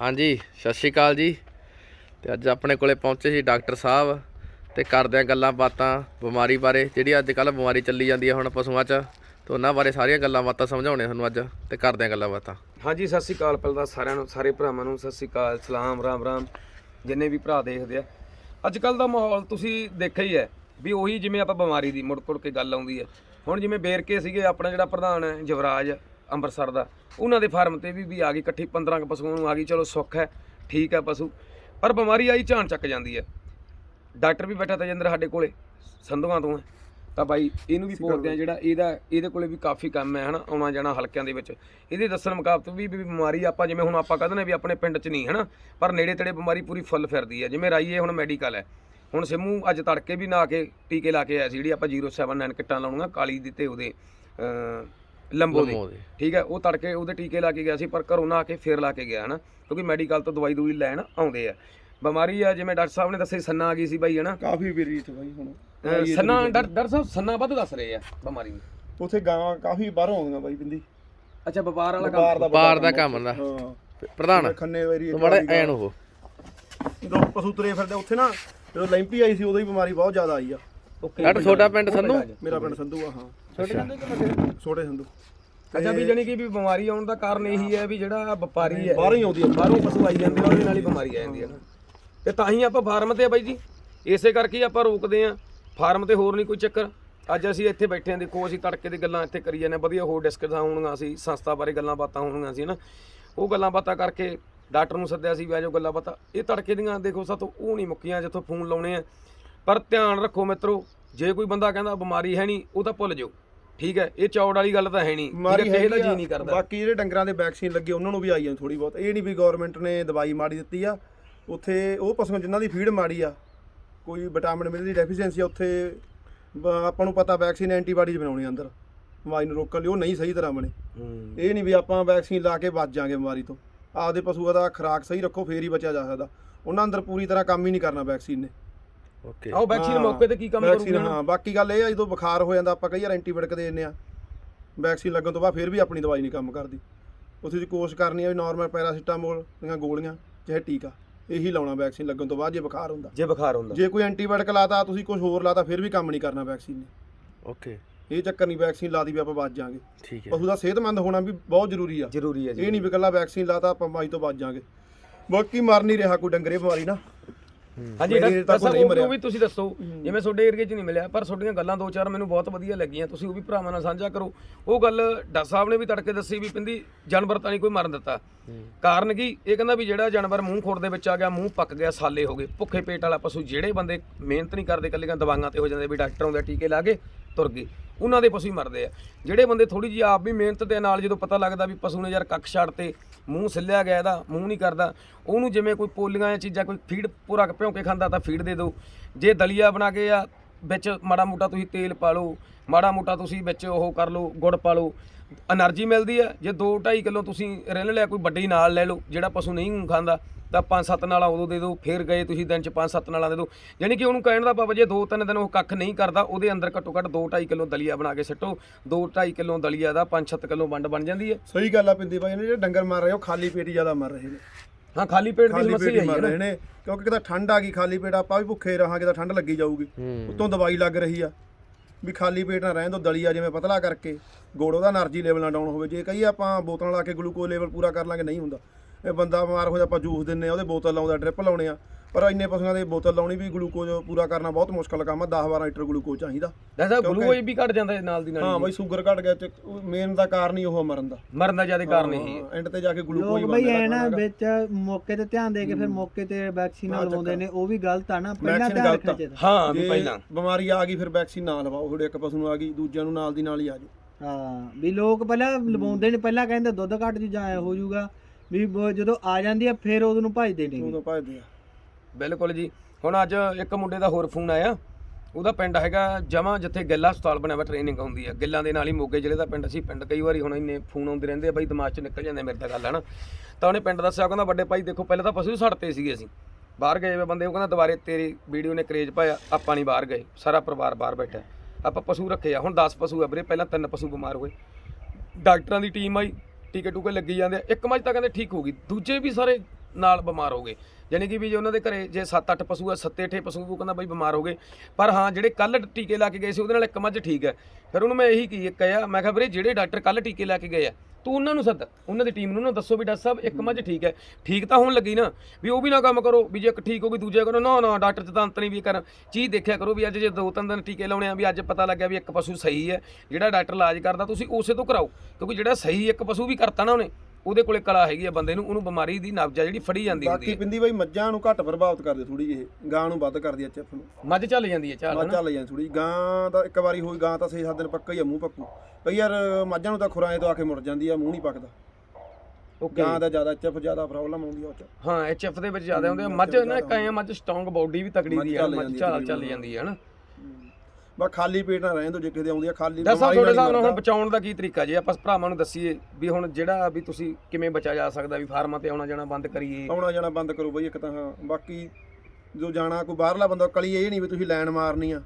ਹਾਂਜੀ, ਸਤਿ ਸ਼੍ਰੀ ਅਕਾਲ ਜੀ। ਤੇ ਅੱਜ ਆਪਣੇ ਕੋਲੇ ਪਹੁੰਚੇ ਸੀ ਡਾਕਟਰ ਸਾਹਿਬ ਤੇ ਕਰਦੇ ਆ ਗੱਲਾਂ ਬਾਤਾਂ ਬਿਮਾਰੀ ਬਾਰੇ, ਜਿਹੜੀ ਅੱਜ ਕੱਲ ਬਿਮਾਰੀ ਚੱਲੀ ਜਾਂਦੀ ਹੈ ਹੁਣ ਪਸ਼ੂਆਂ 'ਚ, ਤੇ ਉਹਨਾਂ ਬਾਰੇ ਸਾਰੀਆਂ ਗੱਲਾਂ ਬਾਤਾਂ ਸਮਝਾਉਣੇ ਤੁਹਾਨੂੰ ਅੱਜ ਤੇ ਕਰਦੇ ਆ ਗੱਲਾਂ ਬਾਤਾਂ। ਹਾਂਜੀ, ਸਤਿ ਸ੍ਰੀ ਅਕਾਲ ਪਹਿਲਾਂ ਤਾਂ ਸਾਰਿਆਂ ਨੂੰ, ਸਾਰੇ ਭਰਾਵਾਂ ਨੂੰ ਸਤਿ ਸ੍ਰੀ ਅਕਾਲ, ਸਲਾਮ, ਰਾਮ ਰਾਮ, ਜਿੰਨੇ ਵੀ ਭਰਾ ਦੇਖਦੇ ਆ। ਅੱਜ ਕੱਲ ਦਾ ਮਾਹੌਲ ਤੁਸੀਂ ਦੇਖਿਆ ਹੀ ਹੈ ਵੀ ਉਹੀ ਜਿਵੇਂ ਆਪਾਂ ਬਿਮਾਰੀ ਦੀ ਮੁੜ ਕੁੜ ਕੇ ਗੱਲ ਆਉਂਦੀ ਹੈ। ਹੁਣ ਜਿਵੇਂ ਬੇਰਕੇ ਸੀਗੇ, ਆਪਣਾ ਜਿਹੜਾ ਪ੍ਰਧਾਨ ਹੈ, ਯੁਵਰਾਜ ਅੰਮ੍ਰਿਤਸਰ ਦਾ। ਉਹਨਾਂ ਦੇ ਫਾਰਮ ਤੇ ਵੀ ਵੀ ਆ ਗਈ ਇਕੱਠੀ 15 ਕੁ ਪਸ਼ੂਆਂ ਨੂੰ ਆ ਗਈ। ਚਲੋ ਸੁੱਖ ਹੈ ਠੀਕ ਹੈ ਪਸ਼ੂ। ਪਰ ਬਿਮਾਰੀ ਆਈ ਝਾਣ ਚੱਕ ਜਾਂਦੀ ਹੈ। ਡਾਕਟਰ ਵੀ ਬੈਠਾ ਤਜਿੰਦਰ ਸਾਡੇ ਕੋਲੇ। ਸੰਧੂਆਂ ਤੋਂ ਹੈ। ਤਾਂ ਬਾਈ ਇਹਨੂੰ ਵੀ ਪੁੱਛਦੇ ਆ ਜਿਹੜਾ ਇਹਦਾ ਇਹਦੇ ਕੋਲੇ ਵੀ ਕਾਫੀ ਕੰਮ ਹੈ ਹਨਾ? ਆਉਣਾ ਜਾਣਾ ਹਲਕਿਆਂ ਦੇ ਵਿੱਚ। ਇਹਦੇ ਦੱਸਣ ਮੁਕਾਬਤ ਵੀ ਵੀ ਬਿਮਾਰੀ ਆਪਾਂ ਜਿਵੇਂ ਹੁਣ ਆਪਾਂ ਕਹਿੰਦੇ ਨੇ ਵੀ ਆਪਣੇ ਪਿੰਡ 'ਚ ਨਹੀਂ ਹਨਾ? ਪਰ ਨੇੜੇ ਤੇੜੇ ਬਿਮਾਰੀ ਪੂਰੀ ਫੁੱਲ ਫਿਰਦੀ ਹੈ। ਜਿਵੇਂ ਰਾਈਏ ਹੁਣ ਮੈਡੀਕਲ ਹੈ। ਹੁਣ ਸਿਮੂ ਅੱਜ ਤੜਕੇ ਵੀ ਨਾ ਕੇ ਟੀਕੇ ਲਾ ਕੇ ਆਇਆ ਸੀ ਜਿਹੜੀ ਆਪਾਂ 079 ਕਿੱਟਾਂ ਲਾਉਣੀਆਂ ਕਾਲੀ ਦੀ ਤੇ ਉਹਦੇ ਲੰਬੋ ਲੰਬੋ ਦੇ। ਠੀਕ ਹੈ ਉਹ ਤੜਕੇ ਉਹਦੇ ਟੀਕੇ ਲਾ ਕੇ ਗਿਆ ਸੀ ਪਰ ਘਰੋਂ ਨਾ ਆ ਕੇ ਫੇਰ ਲਾ ਕੇ ਗਿਆ ਹਨਾ ਕਿਉਂਕਿ ਮੈਡੀਕਲ ਤੋਂ ਦਵਾਈ ਦੂਈ ਲੈਣ ਆਉਂਦੇ ਆ। ਬਿਮਾਰੀ ਆ ਜਿਵੇਂ ਡਾਕਟਰ ਸਾਹਿਬ ਨੇ ਦੱਸਿਆ ਸੀ, ਸੰਨਾ ਆ ਗਈ ਸੀ ਬਾਈ ਹਨਾ। ਕਾਫੀ ਵਿਰੀਤ ਬਾਈ ਹੁਣ। ਅਹ, ਸੰਨਾ ਡਾਕਟਰ ਡਾਕਟਰ ਸਾਹਿਬ ਸੰਨਾ ਵੱਧ ਦੱਸ ਰਹੇ ਆ ਬਿਮਾਰੀ ਨੂੰ। ਉੱਥੇ ਗਾਵਾਂ ਕਾਫੀ ਬਾਹਰੋਂ ਆਉਂਦੀਆਂ ਬਾਈ ਪਿੰਦੀ। ਅੱਛਾ ਵਪਾਰ ਵਾਲਾ ਬਾਹਰ ਕੰਮ। ਦਾ ਬਾਹਰ ਦਾ ਕੰਮ ਦਾ। ਹਾਂ। ਪ੍ਰਧਾਨ ਖੰਨੇ ਵਾਰੀ ਬੜਾ ਐਨ ਉਹ। ਜਦੋਂ ਪਸ਼ੂ ਤੁਰੇ ਫਿਰਦੇ ਉੱਥੇ ਨਾ ਜਦੋਂ ਲੈਂਪੀ ਆਈ ਸੀ ਉਦੋਂ ਹੀ ਬਿਮਾਰੀ ਬਹੁਤ ਜ਼ਿਆਦਾ ਆਈ ਆ। ਓਕੇ ਡਾਕਟਰ ਛੋਟਾ ਪਿੰਡ ਸੰਧੂ ਮੇਰਾ ਪਿੰਡ ਸੰਧੂ ਆ ਹਾਂ। ਛੋਟੇ ਸੰਧੂ ਛੋਟੇ ਸੰਧੂ ਅੱਛਾ ਵੀ ਜਾਨੀ ਕਿ ਵੀ ਬਿਮਾਰੀ ਆਉਣ ਦਾ ਕਾਰਨ ਇਹੀ ਹੈ ਵੀ ਜਿਹੜਾ ਵਪਾਰੀ ਹੈ ਬਾਹਰੋਂ ਹੀ ਆਉਂਦੀ ਆ ਬਾਹਰੋਂ ਪਸ਼ੂ ਆਈ ਜਾਂਦੇ ਆ, ਉਹਦੇ ਨਾਲ ਹੀ ਬਿਮਾਰੀ ਆ ਜਾਂਦੀ ਹੈ। ਨਾ ਤੇ ਤਾਂ ਹੀ ਆਪਾਂ ਫਾਰਮ ਤੇ ਆ ਬਾਈ ਜੀ। ਇਸੇ ਕਰਕੇ ਹੀ ਆਪਾਂ ਰੋਕਦੇ ਆ ਫਾਰਮ ਤੇ ਹੋਰ ਨਹੀਂ ਕੋਈ ਚੱਕਰ। ਅੱਜ ਅਸੀਂ ਇੱਥੇ ਬੈਠੇ ਆਂ ਦੇਖੋ ਅਸੀਂ ਤੜਕੇ ਦੀ ਗੱਲਾਂ ਇੱਥੇ ਕਰੀ ਜਾਂਦੇ ਹਾਂ, ਵਧੀਆ ਹੋਰ ਡਿਸਕਸਾਂ ਹੋਣਗੀਆਂ ਸੀ ਸੰਸਥਾ ਬਾਰੇ ਗੱਲਾਂ ਬਾਤਾਂ ਹੋਣਗੀਆਂ ਸੀ ਨਾ ਉਹ ਗੱਲਾਂ ਬਾਤਾਂ ਕਰਕੇ ਡਾਕਟਰ ਨੂੰ ਸੱਦਿਆ ਸੀ ਵੀ ਆਜੋ ਗੱਲਾਂ ਬਾਤਾਂ। ਇਹ ਤੜਕੇ ਦੀਆਂ ਦੇਖੋ ਸਾਤੋਂ ਉਹ ਨਹੀਂ ਮੁੱਕੀਆਂ ਜਿੱਥੋਂ ਫੋਨ ਲਾਉਣੇ ਆ। ਪਰ ਧਿਆਨ ਰੱਖੋ ਮਿੱਤਰੋ ਜੇ ਕੋਈ ਬੰਦਾ ਕਹਿੰਦਾ ਬਿਮਾਰੀ ਹੈ ਨਹੀਂ ਉਹ ਤਾਂ ਭੁੱਲ ਜਾਓ। ਠੀਕ ਹੈ ਇਹ ਚੌੜ ਵਾਲੀ ਗੱਲ ਤਾਂ ਹੈ ਨਹੀਂ। ਬਿਮਾਰੀ ਕਿਸੇ ਦਾ ਜੀ ਨਹੀਂ ਕਰਦਾ। ਬਾਕੀ ਜਿਹੜੇ ਡੰਗਰਾਂ ਦੇ ਵੈਕਸੀਨ ਲੱਗੇ ਉਹਨਾਂ ਨੂੰ ਵੀ ਆਈ ਆ ਥੋੜੀ ਬਹੁਤ। ਇਹ ਨਹੀਂ ਵੀ ਗਵਰਨਮੈਂਟ ਨੇ ਦਵਾਈ ਮਾੜੀ ਦਿੱਤੀ ਆ। ਉੱਥੇ ਉਹ ਪਸ਼ੂ ਜਿਨ੍ਹਾਂ ਦੀ ਫੀਡ ਮਾੜੀ ਆ ਕੋਈ ਵਿਟਾਮਿਨ ਮਿਨਰਲ ਦੀ ਡੈਫੀਸ਼ੀਐਂਸੀ ਆ ਉੱਥੇ ਆਪਾਂ ਨੂੰ ਪਤਾ ਵੈਕਸੀਨ ਐਂਟੀਬਾਡੀਜ਼ ਬਣਾਉਣੀ ਅੰਦਰ। ਬਿਮਾਰੀ ਨੂੰ ਰੋਕਣ ਲਈ ਉਹ ਨਹੀਂ ਸਹੀ ਤਰ੍ਹਾਂ ਬਣੇ। ਇਹ ਨਹੀਂ ਵੀ ਆਪਾਂ ਵੈਕਸੀਨ ਲਾ ਕੇ ਬਚ ਜਾਾਂਗੇ ਬਿਮਾਰੀ ਤੋਂ। ਆਪਦੇ ਪਸ਼ੂਆਂ ਦਾ ਖੁਰਾਕ ਸਹੀ ਰੱਖੋ ਫੇਰ ਹੀ ਬਚਿਆ ਜਾ ਸਕਦਾ। ਉਹਨਾਂ ਅੰਦਰ ਪੂਰੀ ਤਰ੍ਹਾਂ ਕੰਮ ਹੀ ਨਹੀਂ ਕਰਨਾ ਵੈਕਸੀਨ ਨੇ। ਓਕੇ ਆਓ ਵੈਕਸੀਨ ਹਾਂ, ਮੌਕੇ ਤੇ ਕੀ ਕੰਮ ਵੈਕਸੀਨ ਕਰੂਗੀ ਹਾਂ ਬਾਕੀ ਗੱਲ ਇਹ ਆ ਜਦੋਂ ਬੁਖਾਰ ਹੋ ਜਾਂਦਾ ਆਪਾਂ ਕਈ ਵਾਰ ਐਂਟੀਬਾਇਓਟਿਕ ਦੇ ਦਿੰਦੇ ਆ। ਵੈਕਸੀਨ ਲੱਗਣ ਤੋਂ ਬਾਅਦ ਫਿਰ ਵੀ ਆਪਣੀ ਦਵਾਈ ਨਹੀਂ ਕੰਮ ਕਰਦੀ। ਉੱਥੇ ਦੀ ਕੋਸ਼ਿਸ਼ ਕਰਨੀ ਆ ਵੀ ਨਾਰਮਲ ਪੈਰਾਸੀਟਾਮੋਲ ਦੀਆਂ ਗੋਲੀਆਂ ਚਾਹੇ ਟੀਕਾ ਇਹੀ ਲਾਉਣਾ ਵੈਕਸੀਨ ਲੱਗਣ ਤੋਂ ਬਾਅਦ ਜੇ ਬੁਖਾਰ ਹੁੰਦਾ। ਜੇ ਬੁਖਾਰ ਹੁੰਦਾ। ਜੇ ਕੋਈ ਐਂਟੀਬਾਇਓਟਿਕ ਲਾਤਾ ਤੁਸੀਂ ਕੁਝ ਹੋਰ ਲਾਤਾ ਫਿਰ ਵੀ ਕੰਮ ਨਹੀਂ ਕਰਨਾ ਵੈਕਸੀਨ ਨੇ। ਓਕੇ ਇਹ ਚੱਕਰ ਨਹੀਂ ਵੈਕਸੀਨ ਲਾਦੀ ਵੀ ਆਪਾਂ ਬਚ ਜਾਾਂਗੇ। ਠੀਕ ਹੈ। ਪਸ਼ੂ ਦਾ ਸਿਹਤਮੰਦ ਹੋਣਾ ਵੀ ਬਹੁਤ ਜ਼ਰੂਰੀ ਆ। ਜ਼ਰੂਰੀ ਹੈ ਜੀ। ਇਹ ਨਹੀਂ ਵੀ ਇਕੱਲਾ ਵੈਕਸੀਨ ਲਾਤਾ ਆਪਾਂ ਬਿਮਾਰੀ ਤੋਂ ਬਚ ਜਾਾਂਗੇ। ਬਾਕੀ ਮਰ ਨਹੀਂ ਰਿਹਾ ਕੋਈ ਡੰਗਰੇ ਬਿਮਾਰੀ ਨਾ। ਹਾਂਜੀ ਮੇਰੇ ਡਾਕਟਰ ਤੱਕ ਸਾਹਿਬ ਨਹੀਂ ਉਹ- ਮਰਿਆ। ਉਹ ਵੀ ਤੁਸੀਂ ਦੱਸੋ ਜਿਵੇਂ ਤੁਹਾਡੇ ਏਰੀਏ 'ਚ ਨਹੀਂ ਮਿਲਿਆ ਪਰ ਤੁਹਾਡੀਆਂ ਗੱਲਾਂ ਦੋ ਚਾਰ ਮੈਨੂੰ ਬਹੁਤ ਵਧੀਆ ਲੱਗੀਆਂ ਤੁਸੀਂ ਉਹ ਵੀ ਭਰਾਵਾਂ ਨਾਲ ਸਾਂਝਾ ਕਰੋ। ਉਹ ਗੱਲ ਡਾਕਟਰ ਸਾਹਿਬ ਨੇ ਵੀ ਤੜਕੇ ਦੱਸੀ ਵੀ ਪਿੰਦੀ ਜਾਨਵਰ ਤਾਂ ਨਹੀਂ ਕੋਈ ਮਰਨ ਦਿੱਤਾ। ਕਾਰਨ ਕੀ? ਇਹ ਕਹਿੰਦਾ ਵੀ ਜਿਹੜਾ ਜਾਨਵਰ ਮੂੰਹ ਖੋੜ ਦੇ ਵਿੱਚ ਆ ਗਿਆ ਮੂੰਹ ਪੱਕ ਗਿਆ ਸਾਲੇ ਹੋ ਗਏ। ਭੁੱਖੇ ਪੇਟ ਵਾਲਾ ਪਸ਼ੂ ਜਿਹੜੇ ਬੰਦੇ ਮਿਹਨਤ ਨਹੀਂ ਕਰਦੇ ਕੱਲੀਆਂ ਦਵਾਈਆਂ ਤੇ ਹੋ ਜਾਂਦੇ ਵੀ ਡਾਕਟਰ ਆਉਂਦੇ ਟੀਕੇ ਲਾ ਕੇ ਤੁਰ ਗਏ। ਉਹਨਾਂ ਦੇ ਪਸ਼ੂ ਹੀ ਮਰਦੇ ਆ। ਜਿਹੜੇ ਬੰਦੇ ਥੋੜੀ ਜਿਹੀ ਆਪ ਵੀ ਮਿਹਨਤ ਦੇ ਨਾਲ ਜਦੋਂ ਪਤਾ ਲੱਗਦਾ ਵੀ ਪਸ਼ੂ ਨੇ ਯਾਰ ਕੱਖ ਛੱਡ ਤੇ ਮੂੰਹ ਸਿੱਲਿਆ ਗਿਆ ਇਹਦਾ, ਮੂੰਹ ਨਹੀਂ ਕਰਦਾ, ਉਹਨੂੰ ਜਿਵੇਂ ਕੋਈ ਪੋਲੀਆਂ ਜਾਂ ਚੀਜ਼ਾਂ, ਕੋਈ ਫੀਡ ਪੂਰਾ ਭਿਉਂ ਕੇ ਖਾਂਦਾ ਤਾਂ ਫੀਡ ਦੇ ਦਿਓ। ਜੇ ਦਲੀਆ ਬਣਾ ਕੇ ਆ ਵਿੱਚ ਮਾੜਾ ਮੋਟਾ ਤੁਸੀਂ ਤੇਲ ਪਾ ਲਓ, ਮਾੜਾ ਮੋਟਾ ਤੁਸੀਂ ਵਿੱਚ ਉਹ ਕਰ ਲਓ, ਗੁੜ ਪਾ ਲਓ। એનર્ਜੀ ਮਿਲਦੀ ਹੈ, ਜੇ 2 2.5 ਕਿਲੋ ਤੁਸੀਂ ਰਿੰਨ ਲਿਆ, ਕੋਈ ਵੱਡੀ ਨਾਲ ਲੈ ਲਓ, ਜਿਹੜਾ ਪਸ਼ੂ ਨਹੀਂ ਖਾਂਦਾ, ਤਾਂ 5-7 ਨਾਲਾ ਉਦੋਂ ਦੇ ਦਿਓ, ਫੇਰ ਗਏ ਤੁਸੀਂ ਦਿਨ ਚ 5-7 ਨਾਲਾ ਦੇ ਦਿਓ। ਯਾਨੀ ਕਿ ਉਹਨੂੰ ਕਹਿਣ ਦਾ ਬਾਬਾ ਜੇ 2-3 ਦਿਨ ਉਹ ਕੱਖ ਨਹੀਂ ਕਰਦਾ, ਉਹਦੇ ਅੰਦਰ ਘੱਟੋ ਘੱਟ 2-2.5 ਕਿਲੋ ਦਲੀਆ ਬਣਾ ਕੇ ਸਿੱਟੋ। 2-2.5 ਕਿਲੋ ਦਲੀਆ ਦਾ 5-7 ਕਿਲੋ ਵੰਡ ਬਣ ਜਾਂਦੀ ਹੈ। ਸਹੀ ਗੱਲ ਆ ਪਿੰਦੀ ਭਾਈ, ਜਿਹੜੇ ਡੰਗਰ ਮਾਰ ਰਹੇ, ਉਹ ਖਾਲੀ ਪੇਟ ਹੀ ਜ਼ਿਆਦਾ ਮਰ ਰਹੇ ਨੇ। ਹਾਂ ਖਾਲੀ ਪੇਟ ਦੀ ਖਾਲੀ ਪੇਟ ਮਰ ਰਹੇ ਨੇ ਕਿਉਂਕਿ ਕਿਤਾ ਠੰਡ ਆ ਗਈ ਖਾਲੀ ਪੇਟ ਆਪਾਂ ਵੀ ਭੁੱਖੇ ਰਹਾਂਗੇ ਤਾਂ ਠੰਡ ਲੱਗੀ ਜਾਊਗੀ। ਉੱਤੋਂ ਦਵਾਈ ਲੱਗ ਰਹੀ ਆ ਵੀ ਖਾਲੀ ਪੇਟ ਨਾ ਰਹਿਣ ਦੋ ਦਲੀਆ ਜਿਵੇਂ ਪਤਲਾ ਕਰਕੇ। ਗੋੜ ਉਹਦਾ એનર્ਜੀ ਲੈਵਲ ਨਾ ਡਾਊਨ ਹੋਵੇ। ਜੇ ਕਹੀ ਆਪਾਂ ਬੋਤਲਾਂ ਲਾ ਕੇ ਗਲੂਕੋਜ਼ ਲੈਵਲ ਪੂਰਾ ਕਰ ਲਾਂਗੇ ਨਹੀਂ ਹੁੰਦਾ। ਇਹ ਬੰਦਾ ਬਿਮਾਰ ਹੋ ਜਾ ਆਪਾਂ ਜੂਸ ਦਿੰਨੇ ਆ ਉਹਦੇ ਬੋਤਲ ਲਾਉਂਦਾ ਡ੍ਰਿਪ ਲਾਉਣੇ ਆ। ਪਰ ਇੰਨੇ ਪਸ਼ੂਆਂ ਦੇ ਬੋਤਲ ਲਾਉਣੀ ਵੀ ਗਲੂਕੋਜ਼ ਪੂਰਾ ਕਰਨਾ ਬਹੁਤ ਮੁਸ਼ਕਲ ਕੰਮ ਆ 10 12 ਲੀਟਰ ਗਲੂਕੋਜ਼ ਚਾਹੀਦਾ। ਦੱਸਾ ਗਲੂਕੋਜ਼ ਵੀ ਘਟ ਜਾਂਦਾ ਨਾਲ ਦੀ ਨਾਲ ਹਾਂ ਬਾਈ ਸ਼ੂਗਰ ਘਟ ਗਿਆ ਤੇ ਮੇਨ ਦਾ ਕਾਰਨ ਹੀ ਉਹ ਆ ਮਰਨ ਦਾ। ਮਰਨ ਦਾ ਜ਼ਿਆਦਾ ਕਾਰਨ ਹੈ ਐਂਡ ਤੇ ਜਾ ਕੇ ਗਲੂਕੋਜ਼ ਲੋਕ ਬਈ ਐ ਨਾ ਵਿੱਚ ਮੌਕੇ ਤੇ ਧਿਆਨ ਦੇ ਕੇ ਫਿਰ ਮੌਕੇ ਤੇ ਵੈਕਸੀਨ ਲਵਾਉਂਦੇ ਨੇ ਉਹ ਵੀ ਗਲਤ ਆ ਨਾ ਪਹਿਲਾਂ ਧਿਆਨ ਰੱਖਣਾ। ਚਾਹੀਦਾ। ਹਾਂ ਵੀ ਪਹਿਲਾਂ। ਬਿਮਾਰੀ ਆ ਗਈ ਫਿਰ ਵੈਕਸੀਨ ਨਾ ਲਵਾਓ ਤੁਹਾਡੇ ਇੱਕ ਪਸ਼ੂ ਨੂੰ ਆ ਗਈ ਦੂਜਿਆਂ ਨੂੰ ਨਾਲ ਦੀ ਨਾਲ ਹੀ ਆ ਜਾਓ। ਹਾਂ ਵੀ ਲੋਕ ਪਹਿਲਾਂ ਲਵਾਉਂਦੇ ਨੇ ਪਹਿਲਾਂ ਕਹਿੰਦੇ ਦੁੱਧ ਘੱਟ ਜੀ ਜਾਂ ਹੋ ਜਾਊਗਾ ਵੀ ਜਦੋਂ ਆ ਜਾਂਦੀ ਆ ਫਿਰ ਉਹਨੂੰ ਭਜਦੇ ਨੇ ਉਦੋਂ ਭਜਦੇ ਆ। ਬਿਲਕੁਲ ਜੀ। ਹੁਣ ਅੱਜ ਇੱਕ ਮੁੰਡੇ ਦਾ ਹੋਰ ਫੋਨ ਆਇਆ। ਉਹਦਾ ਪਿੰਡ ਹੈਗਾ ਜਮਾ ਜਿੱਥੇ ਗਿੱਲਾ ਹਸਪਤਾਲ ਬਣਿਆ ਵਾ ਟ੍ਰੇਨਿੰਗ ਹੁੰਦੀ ਹੈ ਗਿੱਲਾਂ ਦੇ ਨਾਲ ਹੀ ਮੋਗੇ ਜ਼ਿਲ੍ਹੇ ਦਾ ਪਿੰਡ ਸੀ। ਪਿੰਡ ਕਈ ਵਾਰੀ ਹੁਣ ਇੰਨੇ ਫੋਨ ਆਉਂਦੇ ਰਹਿੰਦੇ ਆ, ਬਾਈ ਦਿਮਾਗ 'ਚ ਨਿਕਲ ਜਾਂਦੇ ਮੇਰੇ ਤਾਂ ਗੱਲ ਹੈ ਨਾ ਤਾਂ ਉਹਨੇ ਪਿੰਡ ਦੱਸਿਆ ਕਹਿੰਦਾ, ਵੱਡੇ ਭਾਈ, ਦੇਖੋ, ਪਹਿਲਾਂ ਤਾਂ ਪਸ਼ੂ ਛੱਡਤੇ ਸੀਗੇ ਅਸੀਂ। ਬਾਹਰ ਗਏ ਵੇ ਬੰਦੇ, ਉਹ ਕਹਿੰਦਾ, ਦੁਬਾਰੇ ਤੇਰੀ ਵੀਡੀਓ ਨੇ ਕਰੇਜ ਪਾਇਆ, ਆਪਾਂ ਨਹੀਂ ਬਾਹਰ ਗਏ। ਸਾਰਾ ਪਰਿਵਾਰ ਬਾਹਰ ਬੈਠਾ ਆਪਾਂ ਪਸ਼ੂ ਰੱਖੇ ਆ। ਹੁਣ 10 ਪਸ਼ੂ ਆ ਵੀਰੇ, ਪਹਿਲਾਂ ਤਿੰਨ ਪਸ਼ੂ ਬਿਮਾਰ ਹੋਏ। ਡਾਕਟਰਾਂ ਦੀ ਟੀਮ ਆਈ ਟੀਕੇ ਟੂਕੇ ਲੱਗੀ ਜਾਂਦੇ ਆ। ਇੱਕ ਮੱਝ ਤਾਂ ਕਹਿੰਦੇ ਠੀਕ ਹੋ ਗਈ। ਦੂਜੇ ਵੀ ਸਾਰੇ ਨਾਲ ਬਿਮਾਰ ਹੋ ਗਏ। ਯਾਨੀ ਕਿ ਵੀ ਜੇ ਉਹਨਾਂ ਦੇ ਘਰੇ ਜੇ 7-8 ਪਸ਼ੂ ਆ 7-8 ਪਸ਼ੂ ਉਹ ਕਹਿੰਦਾ ਬਈ ਬਿਮਾਰ ਹੋ ਗਏ। ਪਰ ਹਾਂ, ਜਿਹੜੇ ਕੱਲ ਟੀਕੇ ਲਾ ਕੇ ਗਏ ਸੀ, ਉਹਦੇ ਨਾਲ ਇੱਕ ਮੱਝ ਠੀਕ ਹੈ। ਫਿਰ ਉਹਨੂੰ ਮੈਂ ਇਹੀ ਕੀ ਕਿਹਾ, ਮੈਂ ਕਿਹਾ ਵੀਰੇ ਜਿਹੜੇ ਡਾਕਟਰ ਕੱਲ ਟੀਕੇ ਲਾ ਕੇ ਗਏ ਆ, ਤੂੰ ਉਹਨਾਂ ਨੂੰ ਸੱਦ, ਉਹਨਾਂ ਦੀ ਟੀਮ ਨੂੰ ਨਾ ਦੱਸੋ ਵੀ ਡਾਕਟਰ ਸਾਹਿਬ ਇੱਕ ਮੱਝ ਠੀਕ ਹੈ। ਠੀਕ ਤਾਂ ਹੋਣ ਲੱਗੀ ਨਾ, ਵੀ ਉਹ ਵੀ ਨਾ ਕੰਮ ਕਰੋ, ਵੀ ਜੇ ਇੱਕ ਠੀਕ ਹੋ ਗਈ, ਦੂਜੇ ਕਰੋ, ਨਾ ਨਾ, ਡਾਕਟਰ ਚ ਤਾਂ ਅੰਤ ਨਹੀਂ ਵੀ ਕਰ ਚੀਜ਼ ਦੇਖਿਆ ਕਰੋ ਵੀ ਅੱਜ ਜੇ ਦੋ ਤਿੰਨ ਦਿਨ ਟੀਕੇ ਲਾਉਣੇ ਆ, ਵੀ ਅੱਜ ਪਤਾ ਲੱਗਿਆ ਵੀ ਇੱਕ ਪਸ਼ੂ ਸਹੀ ਹੈ। ਜਿਹੜਾ ਡਾਕਟਰ ਇਲਾਜ ਕਰਦਾ, ਤੁਸੀਂ ਉਸੇ ਤੋਂ ਕਰਾਓ, ਕਿਉਂਕਿ ਜਿਹੜਾ ਸਹੀ ਇੱਕ ਪਸ਼ੂ ਵੀ ਕਰਤਾ ਨਾ ਉਹਨੇ ਉਹਦੇ ਕੋਲੇ ਕਲਾ ਹੈਗੀ ਆ ਬੰਦੇ ਨੂੰ ਉਹਨੂੰ ਬਿਮਾਰੀ ਦੀ ਨਬਜ ਜਿਹੜੀ ਫੜੀ ਜਾਂਦੀ ਹੁੰਦੀ ਬਾਕੀ ਹੈ। ਪਿੰਦੀ ਬਾਈ ਮੱਝਾਂ ਨੂੰ ਘੱਟ ਪ੍ਰਭਾਵਿਤ ਕਰਦੇ ਥੋੜੀ ਜਿਹੀ ਇਹ। ਗਾਂ ਨੂੰ ਵੱਧ ਕਰਦੀ ਐ ਐਚਐਫ ਨੂੰ। ਮੱਝ ਚੱਲ ਜਾਂਦੀ ਹੈ ਚਾਲ ਮੱਝ ਚੱਲ ਜਾਂਦੀ ਥੋੜੀ ਗਾਂ ਦਾ ਇੱਕ ਵਾਰੀ ਹੋਈ ਗਾਂ ਤਾਂ 6-7 ਦਿਨ ਪੱਕਾ ਹੀ ਆ ਮੂੰਹ ਪੱਕੂ। ਕਈ ਯਾਰ ਮੱਝਾਂ ਨੂੰ ਤਾਂ ਖੁਰਾਏ ਤੋਂ ਆ ਕੇ ਮੁੜ ਜਾਂਦੀ ਆ ਮੂੰਹ ਨਹੀਂ ਪੱਕਦਾ। ਓਕੇ ਗਾਂ ਦਾ ਜ਼ਿਆਦਾ ਐਚਐਫ ਜ਼ਿਆਦਾ ਪ੍ਰੋਬਲਮ ਆਉਂਦੀ ਆ ਉਹ ਚ। ਹਾਂ ਐਚਐਫ ਦੇ ਵਿੱਚ ਜ਼ਿਆਦਾ ਹੁੰਦੇ ਆ। ਮੱਝ ਨਾ ਆ, ਮੱਝ ਸਟਰੋਂਗ ਬਾਡੀ ਵੀ ਤਕੜੀ ਦੀ ਆ ਚੱਲ ਮੱਝ ਜਾਂਦੀ ਚਾਲ ਚੱਲ ਜਾਂਦੀ ਹੈ ਹਨਾ? ਬਸ ਖਾਲੀ ਪੇਟ ਨਾ ਰਹਿਣ ਦੋ ਜੇ ਕਿਤੇ ਆਉਂਦੀ ਆ ਖਾਲੀ ਦੱਸਾਂ ਤੁਹਾਡੇ ਨਾਲ ਹਿਸਾਬ ਨਾਲ ਹੁਣ। ਬਚਾਉਣ ਦਾ ਕੀ ਤਰੀਕਾ ਜੇ? ਆਪਾਂ ਭਰਾਵਾਂ ਨੂੰ ਦੱਸੀਏ ਵੀ ਹੁਣ ਜਿਹੜਾ ਵੀ ਤੁਸੀਂ ਕਿਵੇਂ ਬਚਾ ਜਾ ਸਕਦਾ ਵੀ ਫਾਰਮਾਂ ਤੇ ਆਉਣਾ ਜਾਣਾ ਬੰਦ ਕਰੀਏ। ਆਉਣਾ ਜਾਣਾ ਬੰਦ ਕਰੋ ਬਈ ਇੱਕ ਤਾਂ ਹਾਂ ਬਾਕੀ ਜੋ ਜਾਣਾ ਕੋਈ ਬਾਹਰਲਾ ਬੰਦਾ ਕਲੀ ਇਹ ਨਹੀਂ ਵੀ ਤੁਸੀਂ ਲਾਈਨ ਮਾਰਨੀ ਆ।